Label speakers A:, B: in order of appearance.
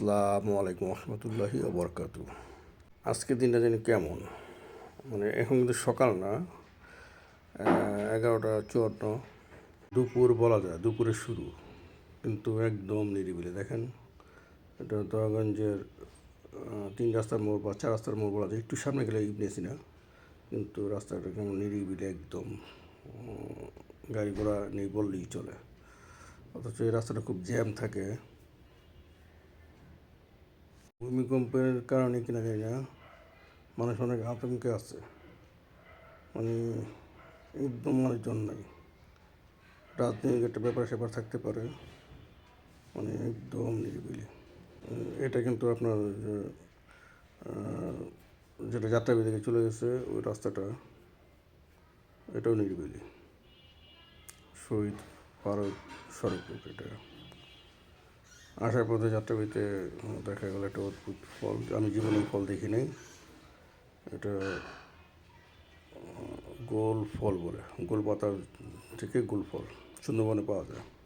A: আসসালামু আলাইকুম রহমতুল্লাহি বরকাত আজকের দিনটা জানি কেমন? মানে এখন কিন্তু সকাল না এগারোটা চুয়ান্ন। দুপুর বলা যায় দুপুরে শুরু। কিন্তু একদম নিরিবিলি। দেখেন, এটা দয়াগঞ্জের তিন রাস্তার মোড় বা চার রাস্তার মোড় বলা যায়। একটু সামনে গেলে ইবনে না কিন্তু রাস্তাটা কেমন নিরিবিলি একদম। গাড়ি ঘোড়া নেই বললেই চলে। অথচ এই রাস্তাটা খুব জ্যাম থাকে। ভূমিকম্পের কারণে কিনা জানি না। মানুষ অনেক আতঙ্কে আছে। মানে একদম মানুষজন নাই। রাজনৈতিক একটা ব্যাপার স্যাপার থাকতে পারে। মানে একদম নিরিবিলি। এটা কিন্তু আপনার যেটা যাত্রাবাড়ি থেকে চলে গেছে, ওই রাস্তাটা, এটাও নিরিবিলি। শহীদ ভারত সড়ক এটা। আসার পথে যাত্রাবাড়িতে দেখা গেল একটা অদ্ভুত ফল। আমি জীবনে ফল দেখি নাই। এটা গোল ফল বলে। গোল পাতা থেকে গোল ফল সুন্দরবনে পাওয়া যায়।